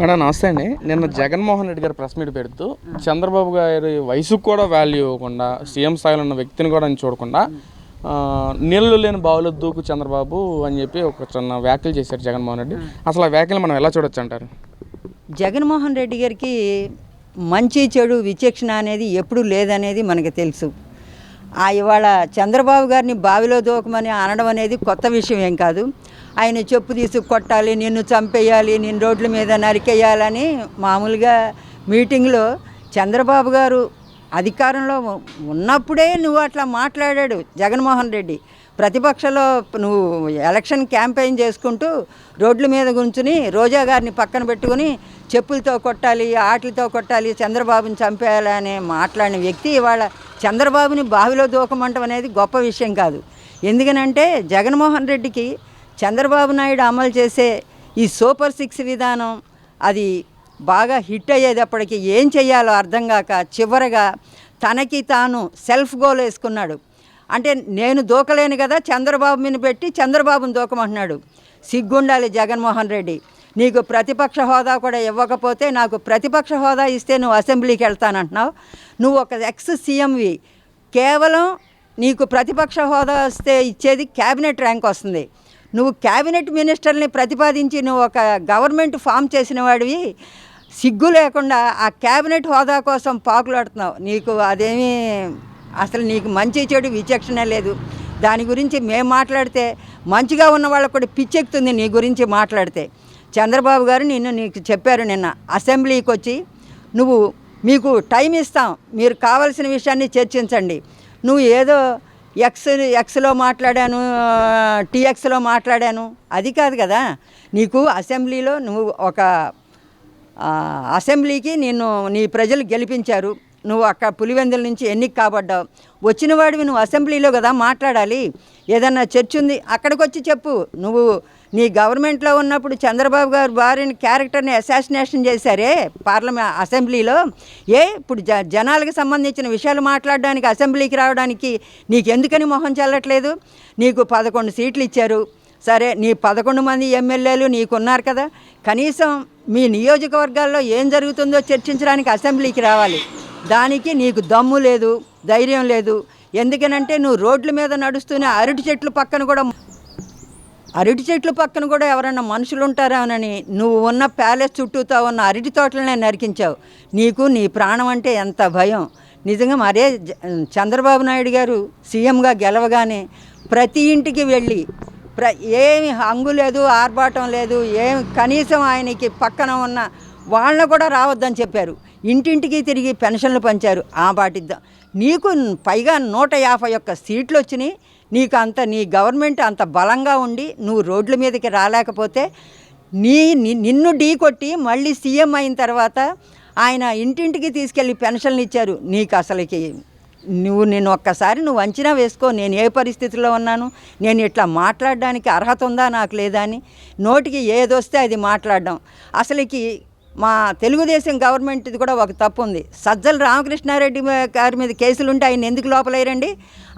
Madam నమస్తే అండి. నిన్న జగన్మోహన్ రెడ్డి గారు ప్రెస్ మీట్ పెడుతూ చంద్రబాబు గారి వయసుకు కూడా వాల్యూ ఇవ్వకుండా సీఎం స్థాయిలో ఉన్న వ్యక్తిని కూడా చూడకుండా నీళ్ళు లేని బావులు దూకు చంద్రబాబు అని చెప్పి ఒక చిన్న వ్యాఖ్యలు చేశారు జగన్మోహన్ రెడ్డి. అసలు ఆ వ్యాఖ్యలు మనం ఎలా చూడొచ్చు అంటారు? జగన్మోహన్ రెడ్డి గారికి మంచి చెడు విచక్షణ అనేది ఎప్పుడూ లేదనేది మనకు తెలుసు. ఆ ఇవాళ చంద్రబాబు గారిని బావిలో దూకమని అనడం అనేది కొత్త విషయం ఏం కాదు. ఆయన చెప్పు తీసి కొట్టాలి నిన్ను చంపేయాలి నేను రోడ్ల మీద నరికేయాలని మామూలుగా మీటింగ్లో చంద్రబాబు గారు అధికారంలో ఉన్నప్పుడే నువ్వు అట్లా మాట్లాడాడు జగన్మోహన్ రెడ్డి. ప్రతిపక్షంలో నువ్వు ఎలక్షన్ క్యాంపెయిన్ చేసుకుంటూ రోడ్ల మీద గుంచుని రోజా గారిని పక్కన పెట్టుకుని చెప్పులతో కొట్టాలి ఆటలతో కొట్టాలి చంద్రబాబుని చంపేయాలి అనే మాట్లాడిన వ్యక్తి ఇవాళ చంద్రబాబుని బావిలో దూకమంటం అనేది గొప్ప విషయం కాదు. ఎందుకనంటే జగన్మోహన్ రెడ్డికి చంద్రబాబు నాయుడు అమలు చేసే ఈ సూపర్ సిక్స్ విధానం అది బాగా హిట్ అయ్యేటప్పటికి ఏం చేయాలో అర్థం కాక చివరగా తనకి తాను సెల్ఫ్ గోల్ వేసుకున్నాడు. అంటే నేను దూకలేను కదా చంద్రబాబు మీద పెట్టి చంద్రబాబుని దూకమంటున్నాడు. సిగ్గుండాలి జగన్మోహన్ రెడ్డి. నీకు ప్రతిపక్ష హోదా కూడా ఇవ్వకపోతే నాకు ప్రతిపక్ష హోదా ఇస్తే నువ్వు అసెంబ్లీకి వెళ్తానంటున్నావు. నువ్వు ఒక ఎక్స్ సీఎంవి. కేవలం నీకు ప్రతిపక్ష హోదా వస్తే ఇచ్చేది క్యాబినెట్ ర్యాంక్ వస్తుంది. నువ్వు క్యాబినెట్ మినిస్టర్ని ప్రతిపాదించి నువ్వు ఒక గవర్నమెంట్ ఫామ్ చేసిన వాడివి. సిగ్గు లేకుండా ఆ క్యాబినెట్ హోదా కోసం పాకులాడుతున్నావు. నీకు అదేమీ అసలు నీకు మంచి చెడు విచక్షణ లేదు. దాని గురించి మేము మాట్లాడితే మంచిగా ఉన్న వాళ్ళకు కూడా పిచ్చెక్కుతుంది నీ గురించి మాట్లాడితే. చంద్రబాబు గారు నిన్ను నీకు చెప్పారు నిన్న. అసెంబ్లీకి వచ్చి నువ్వు మీకు టైం ఇస్తాం. మీరు కావలసిన విషయాన్ని చర్చించండి. నువ్వు ఏదో ఎక్స్ ఎక్స్లో మాట్లాడాను టీఎక్స్లో మాట్లాడాను. అది కాదు కదా. నీకు అసెంబ్లీలో నువ్వు ఒక అసెంబ్లీకి నిన్ను నీ ప్రజలు గెలిపించారు. నువ్వు అక్కడ పులివెందుల నుంచి ఎన్నిక కాబడ్డావు. వచ్చిన వాడివి నువ్వు అసెంబ్లీలో కదా మాట్లాడాలి. ఏదన్నా చర్చ ఉంది అక్కడికి వచ్చి చెప్పు. నువ్వు నీ గవర్నమెంట్లో ఉన్నప్పుడు చంద్రబాబు గారు భార్యని క్యారెక్టర్ని అసాసినేషన్ చేశారే పార్లమెంట్ అసెంబ్లీలో. ఏ ఇప్పుడు జ జనాలకు సంబంధించిన విషయాలు మాట్లాడడానికి అసెంబ్లీకి రావడానికి నీకు ఎందుకని మొహం చెల్లట్లేదు? నీకు పదకొండు సీట్లు ఇచ్చారు. సరే నీ పదకొండు మంది ఎమ్మెల్యేలు నీకున్నారు కదా. కనీసం మీ నియోజకవర్గాల్లో ఏం జరుగుతుందో చర్చించడానికి అసెంబ్లీకి రావాలి. దానికి నీకు దమ్ము లేదు ధైర్యం లేదు. ఎందుకనంటే నువ్వు రోడ్ల మీద నడుస్తూనే అరటి చెట్లు పక్కన కూడా అరటి చెట్ల పక్కన కూడా ఎవరన్నా మనుషులు ఉంటారానని నువ్వు ఉన్న ప్యాలెస్ చుట్టూతో ఉన్న అరటి తోటలనే నరికించావు. నీకు నీ ప్రాణం అంటే ఎంత భయం. నిజంగా మరే చంద్రబాబు నాయుడు గారు సీఎంగా గెలవగానే ప్రతి ఇంటికి వెళ్ళి ప్ర ఏమి హంగు లేదు ఆర్భాటం లేదు ఏమి కనీసం ఆయనకి పక్కన ఉన్న వాళ్ళని కూడా రావద్దని చెప్పారు. ఇంటింటికి తిరిగి పెన్షన్లు పంచారు. ఆ బాటిద్దాం నీకు పైగా నూట యాభై ఒక్క సీట్లు వచ్చినాయి. నీకు అంత నీ గవర్నమెంట్ అంత బలంగా ఉండి నువ్వు రోడ్ల మీదకి రాలేకపోతే నీ నిన్ను ఢీ కొట్టి మళ్ళీ సీఎం అయిన తర్వాత ఆయన ఇంటింటికి తీసుకెళ్ళి పెన్షన్లు ఇచ్చారు. నీకు అసలుకి నువ్వు నేను ఒక్కసారి నువ్వు అంచనా వేసుకో. నేను ఏ పరిస్థితిలో ఉన్నాను? నేను ఇట్లా మాట్లాడడానికి అర్హత ఉందా నాకు లేదా అని నోటికి ఏదొస్తే అది మాట్లాడడం. అసలుకి మా తెలుగుదేశం గవర్నమెంట్ ఇది కూడా ఒక తప్పు ఉంది. సజ్జల రామకృష్ణారెడ్డి గారి మీద కేసులు ఉంటే ఆయన ఎందుకు లోపలేరండి?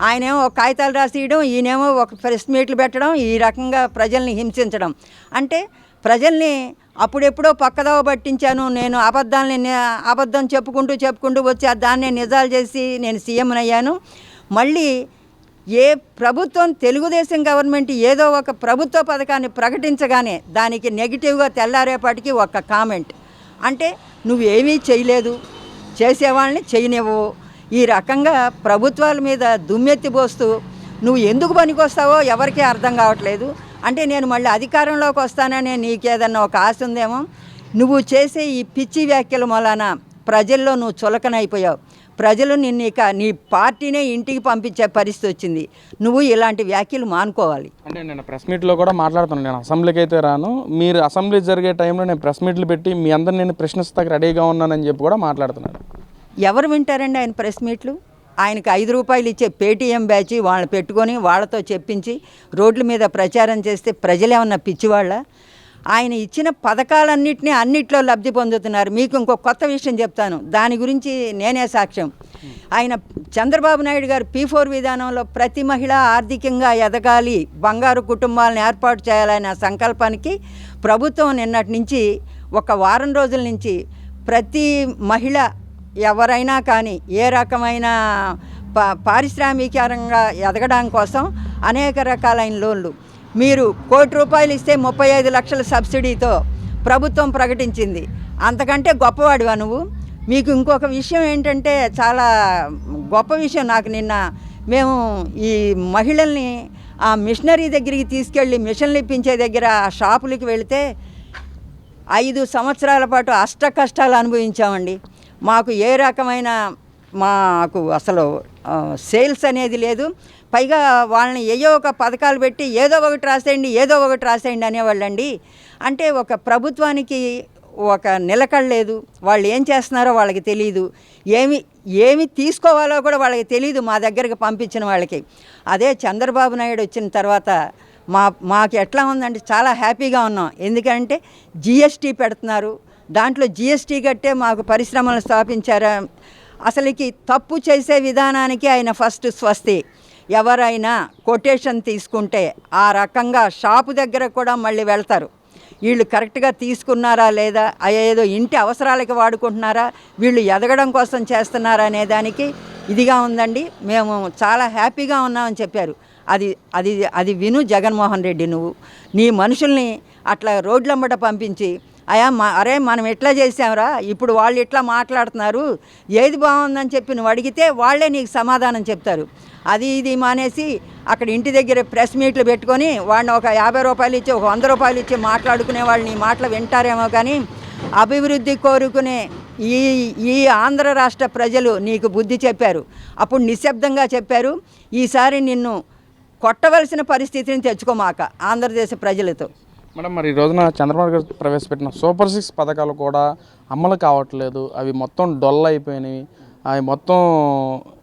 ఆయనేమో ఒక కాగితాలు రాసియడం ఈయనేమో ఒక ప్రెస్ మీట్లు పెట్టడం ఈ రకంగా ప్రజల్ని హింసించడం. అంటే ప్రజల్ని అప్పుడెప్పుడో పక్కదవ పట్టించాను నేను అబద్ధాలని అబద్ధం చెప్పుకుంటూ చెప్పుకుంటూ వచ్చి ఆ దాన్నే నిజాలు చేసి నేను సీఎం అయ్యాను మళ్ళీ ఏ ప్రభుత్వం తెలుగుదేశం గవర్నమెంట్ ఏదో ఒక ప్రభుత్వ పథకాన్ని ప్రకటించగానే దానికి నెగిటివ్గా తెల్లారేపాటికి ఒక కామెంట్. అంటే నువ్వేమీ చేయలేదు. చేసేవాళ్ళని చేయనివ్వవు ఈ రకంగా ప్రభుత్వాల మీద దుమ్మెత్తిపోస్తూ నువ్వు ఎందుకు పనికొస్తావో ఎవరికీ అర్థం కావట్లేదు. అంటే నేను మళ్ళీ అధికారంలోకి వస్తాననే నీకేదన్నా ఒక ఆశ ఉందేమో? నువ్వు చేసే ఈ పిచ్చి వ్యాఖ్యల మూలాన ప్రజల్లో నువ్వు చులకనైపోయావు. ప్రజలు నిన్ను ఇక నీ పార్టీనే ఇంటికి పంపించే పరిస్థితి వచ్చింది. నువ్వు ఇలాంటి వ్యాఖ్యలు మానుకోవాలి. అంటే నేను ప్రెస్ మీట్లో కూడా మాట్లాడుతున్నాను. నేను అసెంబ్లీకి అయితే రాను. మీరు అసెంబ్లీ జరిగే టైంలో నేను ప్రెస్ మీట్లు పెట్టి మీ అందరిని నేను ప్రశ్నిస్తాకి రెడీగా ఉన్నానని చెప్పి కూడా మాట్లాడుతున్నాను. ఎవరు వింటారండి ఆయన ప్రెస్ మీట్లు? ఆయనకి ఐదు రూపాయలు ఇచ్చే పేటీఎం బ్యాచ్ వాళ్ళని పెట్టుకొని వాళ్ళతో చెప్పించి రోడ్ల మీద ప్రచారం చేస్తే ప్రజలేమన్నా పిచ్చివాళ్ళ? ఆయన ఇచ్చిన పథకాలన్నింటినీ అన్నిట్లో లబ్ధి పొందుతున్నారు. మీకు ఇంకో కొత్త విషయం చెప్తాను. దాని గురించి నేనే సాక్ష్యం. ఆయన చంద్రబాబు నాయుడు గారు పీ ఫోర్ విధానంలో ప్రతి మహిళ ఆర్థికంగా ఎదగాలి బంగారు కుటుంబాలను ఏర్పాటు చేయాలనే సంకల్పానికి ప్రభుత్వం నిన్నటి నుంచి ఒక వారం రోజుల నుంచి ప్రతి మహిళ ఎవరైనా కానీ ఏ రకమైన పా పారిశ్రామికరంగా ఎదగడం కోసం అనేక రకాలైన లోన్లు మీరు కోటి రూపాయలు ఇస్తే ముప్పై ఐదు లక్షల సబ్సిడీతో ప్రభుత్వం ప్రకటించింది. అంతకంటే గొప్పవాడివా నువ్వు? మీకు ఇంకొక విషయం ఏంటంటే చాలా గొప్ప విషయం నాకు నిన్న మేము ఈ మహిళల్ని ఆ మిషనరీ దగ్గరికి తీసుకెళ్ళి మిషన్లు ఇప్పించే దగ్గర ఆ షాపులకి వెళితే ఐదు సంవత్సరాల పాటు అష్ట కష్టాలు అనుభవించామండి. మాకు ఏ రకమైన మాకు అసలు సేల్స్ అనేది లేదు. పైగా వాళ్ళని ఏయో ఒక పథకాలు పెట్టి ఏదో ఒకటి రాసేయండి ఏదో ఒకటి రాసేయండి అనేవాళ్ళండి. అంటే ఒక ప్రభుత్వానికి ఒక నిలకడ లేదు వాళ్ళు ఏం చేస్తున్నారో వాళ్ళకి తెలియదు ఏమి ఏమి తీసుకోవాలో కూడా వాళ్ళకి తెలియదు మా దగ్గరికి పంపించిన వాళ్ళకి. అదే చంద్రబాబు నాయుడు వచ్చిన తర్వాత మా మాకు ఎట్లా ఉందంటే చాలా హ్యాపీగా ఉన్నాం. ఎందుకంటే జిఎస్టీ పెడుతున్నారు. దాంట్లో జిఎస్టీ కట్టే మాకు పరిశ్రమలు స్థాపించారా అసలుకి తప్పు చేసే విధానానికి ఆయన ఫస్ట్ స్వస్తి. ఎవరైనా కొటేషన్ తీసుకుంటే ఆ రకంగా షాపు దగ్గర కూడా మళ్ళీ వెళ్తారు. వీళ్ళు కరెక్ట్గా తీసుకున్నారా లేదా ఏదో ఇంటి అవసరాలకి వాడుకుంటున్నారా వీళ్ళు ఎదగడం కోసం చేస్తున్నారా అనే దానికి ఇదిగా ఉందండి. మేము చాలా హ్యాపీగా ఉన్నామని చెప్పారు. అది అది అది విను జగన్మోహన్ రెడ్డి నువ్వు. నీ మనుషుల్ని అట్లా రోడ్లంబట పంపించి అయా మా అరే మనం ఎట్లా చేసాంరా ఇప్పుడు వాళ్ళు ఇట్లా మాట్లాడుతున్నారు. ఏది బాగుందని చెప్పి నువ్వు అడిగితే వాళ్ళే నీకు సమాధానం చెప్తారు. అది ఇది మానేసి అక్కడ ఇంటి దగ్గర ప్రెస్ మీట్లు పెట్టుకొని వాడిని ఒక యాభై రూపాయలు ఇచ్చి ఒక వంద రూపాయలు ఇచ్చి మాట్లాడుకునే వాళ్ళని నీ మాటలు వింటారేమో కానీ అభివృద్ధి కోరుకునే ఈ ఈ ఆంధ్ర రాష్ట్ర ప్రజలు నీకు బుద్ధి చెప్పారు. అప్పుడు నిశ్శబ్దంగా చెప్పారు ఈసారి నిన్ను కొట్టవలసిన పరిస్థితిని తెచ్చుకోమాక ఆంధ్రదేశ ప్రజలతో. మేడం మరి ఈ రోజున చంద్రబాబు గారు ప్రవేశపెట్టిన సూపర్ సిక్స్ పథకాలు కూడా అమలు కావట్లేదు. అవి మొత్తం డొల్ అయిపోయినాయి అవి మొత్తం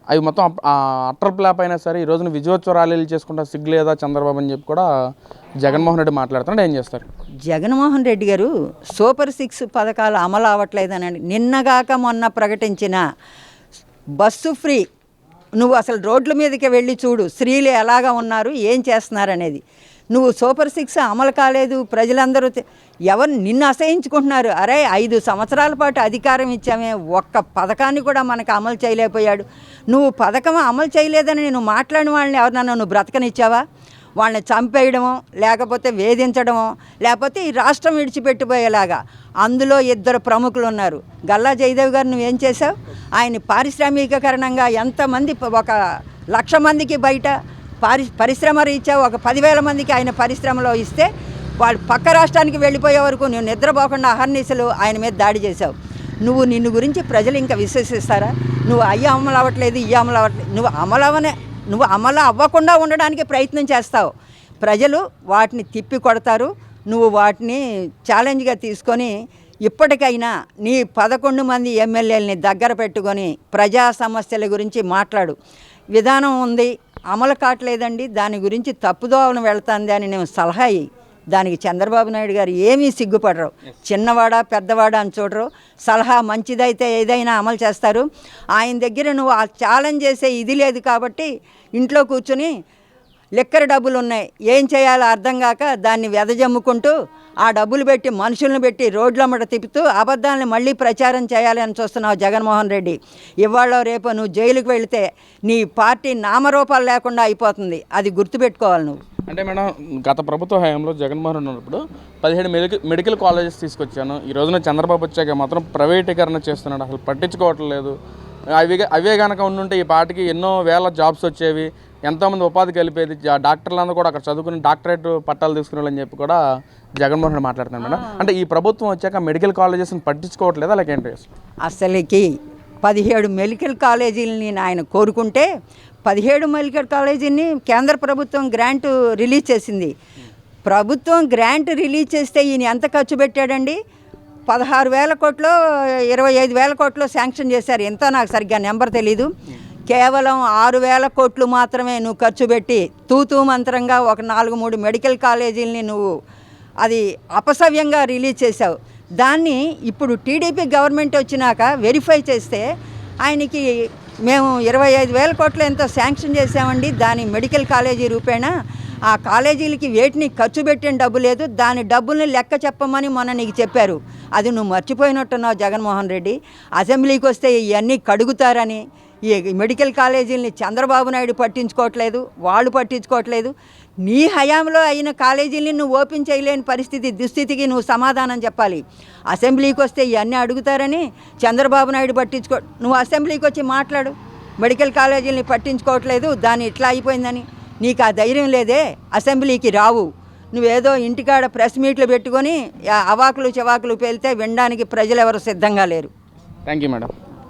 అవి మొత్తం అప్- అట్టర్ ప్లాప్ అయినా సరే ఈ రోజున విజయోత్సవ ర్యాలీలు చేసుకుంటా సిగ్గులేదా చంద్రబాబు అని చెప్పి కూడా జగన్మోహన్ రెడ్డి మాట్లాడుతున్నాడు. ఏం చేస్తారు? జగన్మోహన్ రెడ్డి గారు సూపర్ సిక్స్ పథకాలు అమలు అవ్వట్లేదనండి. నిన్నగాక మొన్న ప్రకటించిన బస్సు ఫ్రీ నువ్వు అసలు రోడ్ల మీదకి వెళ్ళి చూడు స్త్రీలు ఎలాగా ఉన్నారు ఏం చేస్తున్నారు అనేది. నువ్వు సూపర్ సిక్స్ అమలు కాలేదు ప్రజలందరూ ఎవరు నిన్ను అసహించుకుంటున్నారు? అరే ఐదు సంవత్సరాల పాటు అధికారం ఇచ్చామే ఒక్క పథకాన్ని కూడా మనకు అమలు చేయలేకపోయాడు. నువ్వు పథకం అమలు చేయలేదని నేను మాట్లాడిన వాళ్ళని ఎవరినన్నా నువ్వు బ్రతకనిచ్చావా? వాళ్ళని చంపేయడమో లేకపోతే వేధించడమో లేకపోతే ఈ రాష్ట్రం విడిచిపెట్టిపోయేలాగా అందులో ఇద్దరు ప్రముఖులు ఉన్నారు. గల్లా జయదేవ్ గారు నువ్వేం చేసావు ఆయన పారిశ్రామికీకరణంగా ఎంతమంది ఒక లక్ష మందికి బయట పారి పరిశ్రమ రీత్యా ఒక పదివేల మందికి ఆయన పరిశ్రమలో ఇస్తే వాళ్ళు పక్క రాష్ట్రానికి వెళ్ళిపోయే వరకు నువ్వు నిద్రపోకుండా అహర్నిశలు ఆయన మీద దాడి చేశావు. నువ్వు నిన్ను గురించి ప్రజలు ఇంకా విశ్వసిస్తారా? నువ్వు అయ్యి అమలు అవ్వట్లేదు ఈ అమలు అవ్వట్లేదు నువ్వు అమలవనే నువ్వు అమలు అవ్వకుండా ఉండడానికి ప్రయత్నం చేస్తావు. ప్రజలు వాటిని తిప్పి కొడతారు. నువ్వు వాటిని ఛాలెంజ్గా తీసుకొని ఇప్పటికైనా నీ పదకొండు మంది ఎమ్మెల్యేలని దగ్గర పెట్టుకొని ప్రజా సమస్యల గురించి మాట్లాడు. విధానం ఉంది అమలు కావట్లేదండి. దాని గురించి తప్పుదోవను వెళ్తుంది అని నేను సలహా దానికి చంద్రబాబు నాయుడు గారు ఏమీ సిగ్గుపడరు. చిన్నవాడా పెద్దవాడా అని చూడరు. సలహా మంచిదైతే ఏదైనా అమలు చేస్తారు. ఆయన దగ్గర నువ్వు ఆ ఛాలెంజ్ చేసే ఇది లేదు కాబట్టి ఇంట్లో కూర్చుని లిక్కర్ డబ్బులు ఉన్నాయి ఏం చేయాలో అర్థం కాక దాన్ని వెదజమ్ముకుంటూ ఆ డబ్బులు పెట్టి మనుషులను పెట్టి రోడ్లమ్మట తిప్పుతూ అబద్ధాలను మళ్ళీ ప్రచారం చేయాలని చూస్తున్నావు జగన్మోహన్ రెడ్డి. ఇవాళ రేపు నువ్వు జైలుకు వెళితే నీ పార్టీ నామరూపాలు లేకుండా అయిపోతుంది. అది గుర్తుపెట్టుకోవాలి నువ్వు. అంటే మేడం గత ప్రభుత్వ హయాంలో జగన్మోహన్ రెడ్డి ఉన్నప్పుడు పదిహేడు మెడికల్ మెడికల్ కాలేజెస్ తీసుకొచ్చాను. ఈ రోజున చంద్రబాబు వచ్చాక మాత్రం ప్రైవేటీకరణ చేస్తున్నాడు. అసలు పట్టించుకోవట్లేదు. అవి అవే కనుక ఉండుంటే ఈ పాటికి ఎన్నో వేల జాబ్స్ వచ్చేవి. ఎంతోమంది ఉపాధి కలిపేది. డాక్టర్లందరూ కూడా అక్కడ చదువుకుని డాక్టరేట్ పట్టాలు తీసుకునే వాళ్ళని చెప్పి కూడా జగన్మోహన్ రెడ్డి మాట్లాడుతున్నాడు మేడం. అంటే ఈ ప్రభుత్వం వచ్చాక మెడికల్ కాలేజెస్ని పట్టించుకోవట్లేదా లేకేంటి అసలుకి పదిహేడు మెడికల్ కాలేజీలని ఆయన కోరుకుంటే పదిహేడు మెడికల్ కాలేజీని కేంద్ర ప్రభుత్వం గ్రాంట్ రిలీజ్ చేసింది. ప్రభుత్వం గ్రాంట్ రిలీజ్ చేస్తే ఈయన ఎంత ఖర్చు పెట్టాడండి? పదహారు వేల కోట్లు ఇరవై ఐదు వేల కోట్లు శాంక్షన్ చేశారు. ఎంతో నాకు సరిగ్గా నెంబర్ తెలీదు. కేవలం ఆరు వేల కోట్లు మాత్రమే నువ్వు ఖర్చు పెట్టి తూతూ మంత్రంగా ఒక నాలుగు మూడు మెడికల్ కాలేజీలని నువ్వు అది అపసవ్యంగా రిలీజ్ చేశావు. దాన్ని ఇప్పుడు టీడీపీ గవర్నమెంట్ వచ్చినాక వెరిఫై చేస్తే ఆయనకి మేము ఇరవై ఐదు వేల కోట్లు ఎంతో శాంక్షన్ చేసామండి దాని మెడికల్ కాలేజీ రూపేణా ఆ కాలేజీలకి వేటిని ఖర్చు పెట్టిన డబ్బు లేదు దాని డబ్బుల్ని లెక్క చెప్పమని మొన్న నీకు చెప్పారు. అది నువ్వు మర్చిపోయినట్టున్నావు జగన్మోహన్ రెడ్డి. అసెంబ్లీకి వస్తే ఇవన్నీ కడుగుతారని ఈ మెడికల్ కాలేజీలని చంద్రబాబు నాయుడు పట్టించుకోవట్లేదు వాళ్ళు పట్టించుకోవట్లేదు. నీ హయాంలో అయిన కాలేజీలని నువ్వు ఓపెన్ చేయలేని పరిస్థితి దుస్థితికి నువ్వు సమాధానం చెప్పాలి. అసెంబ్లీకి వస్తే ఇవన్నీ అడుగుతారని చంద్రబాబు నాయుడు పట్టించుకో నువ్వు అసెంబ్లీకి వచ్చి మాట్లాడు. మెడికల్ కాలేజీలని పట్టించుకోవట్లేదు దాన్ని ఇట్లా అయిపోయిందని. నీకు ఆ ధైర్యం లేదే అసెంబ్లీకి రావు. నువ్వేదో ఇంటికాడ ప్రెస్ మీట్లు పెట్టుకొని అవాకులు చవాకులు పేలితే వినడానికి ప్రజలు ఎవరు సిద్ధంగా లేరు. Thank you madam.